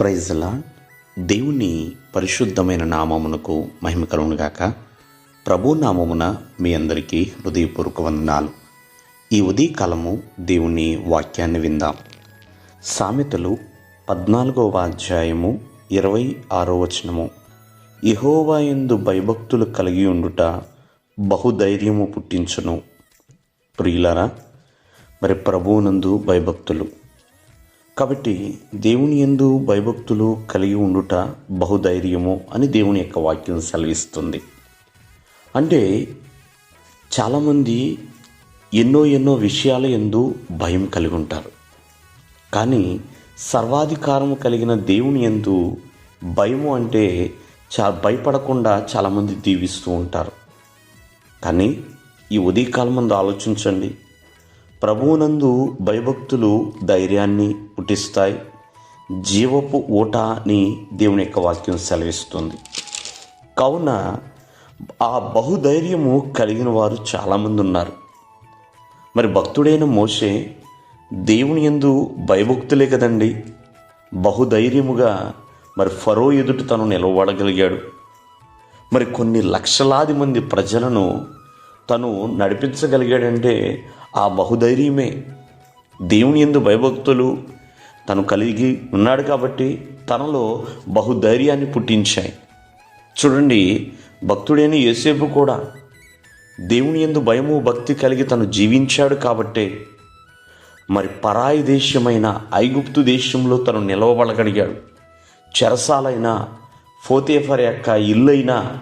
ప్రైజ్లా దేవుని పరిశుద్ధమైన నామమునకు మహిమ కలుగునుగాక ప్రభు నామమున మీ అందరికీ హృదయపూర్వక వందనాలు. ఈ ఉదయకాలము దేవుని వాక్యాన్ని విందాం. సామెతలు పద్నాలుగవ అధ్యాయము ఇరవై ఆరో వచనము. ఇహోవాయందు భయభక్తులు కలిగి ఉండుట బహుధైర్యము పుట్టించును. ప్రియులరా మరి ప్రభువునందు భయభక్తులు కాబట్టి దేవుని ఎందు భయభక్తులు కలిగి ఉండుట బహుధైర్యము అని దేవుని యొక్క వాక్యం సెలవిస్తుంది. అంటే చాలామంది ఎన్నో ఎన్నో విషయాల ఎందు భయం కలిగి ఉంటారు. కానీ సర్వాధికారము కలిగిన దేవుని ఎందు భయము అంటే చా భయపడకుండా చాలామంది దీవిస్తూ ఉంటారు. కానీ ఈ ఉదయకాలం ముందు ఆలోచించండి. ప్రభువునందు భయభక్తులు ధైర్యాన్ని పుట్టిస్తాయి. జీవపు ఊట అని దేవుని యొక్క వాక్యం సెలవిస్తుంది. కావున ఆ బహుధైర్యము కలిగిన వారు చాలామంది ఉన్నారు. మరి భక్తుడైన మోషే దేవుని ఎందు భయభక్తులే కదండి. బహుధైర్యముగా మరి ఫరో ఎదుట తను నిలబడగలిగాడు మరి కొన్ని లక్షలాది మంది ప్రజలను తను నడిపించగలిగాడంటే ఆ బహుధైర్యమే దేవుని ఎందు భయభక్తులు తను కలిగి ఉన్నాడు కాబట్టి తనలో బహుధైర్యాన్ని పుట్టించాయి. చూడండి భక్తుడైన యేసేపు కూడా దేవుని ఎందు భయము భక్తి కలిగి తను జీవించాడు కాబట్టే మరి పరాయి దేశమైన ఐగుప్తు దేశంలో తను నిలవబడగలిగాడు. చెరసాలైన ఫోతేఫర్ యొక్క ఇల్లైనా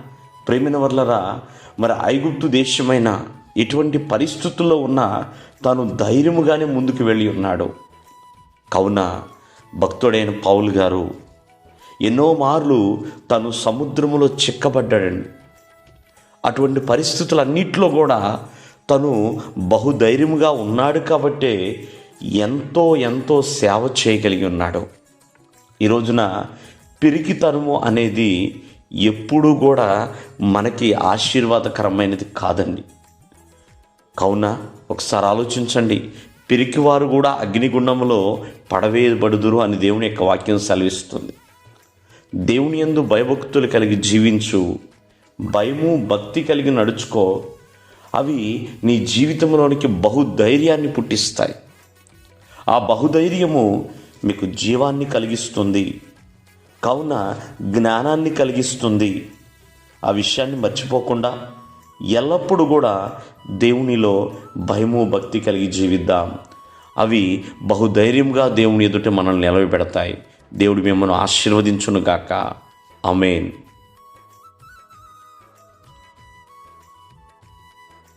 ప్రేమిన వల్లరా మరి ఐగుప్తు దేశమైన ఎటువంటి పరిస్థితుల్లో ఉన్నా తాను ధైర్యముగానే ముందుకు వెళ్ళి ఉన్నాడు. కావున భక్తుడైన పౌలు గారు ఎన్నో మార్లు తను సముద్రములో చిక్కబడ్డాడండి. అటువంటి పరిస్థితులన్నింటిలో కూడా తను బహుధైర్యముగా ఉన్నాడు కాబట్టే ఎంతో ఎంతో సేవ చేయగలిగి ఉన్నాడు. ఈ రోజున పిరికితనము అనేది ఎప్పుడూ కూడా మనకి ఆశీర్వాదకరమైనది కాదండి. కావున ఒకసారి ఆలోచించండి. పిరికివారు కూడా అగ్నిగుండంలో పడవేయబడుదురు అని దేవుని యొక్క వాక్యం సెలవిస్తుంది. దేవుని యందు భయభక్తులు కలిగి జీవించు భయము భక్తి కలిగి నడుచుకో. అవి నీ జీవితంలోనికి బహుధైర్యాన్ని పుట్టిస్తాయి. ఆ బహుధైర్యము మీకు జీవాన్ని కలిగిస్తుంది. కావున జ్ఞానాన్ని కలిగిస్తుంది. ఆ విషయాన్ని మర్చిపోకుండా ఎల్లప్పుడూ కూడా దేవునిలో భయము భక్తి కలిగి జీవిద్దాం. అవి బహుధైర్యంగా దేవుని ఎదుట మనల్ని నిలవబెడతాయి దేవుడు మిమ్మల్ని ఆశీర్వదించును గాక. అమేన్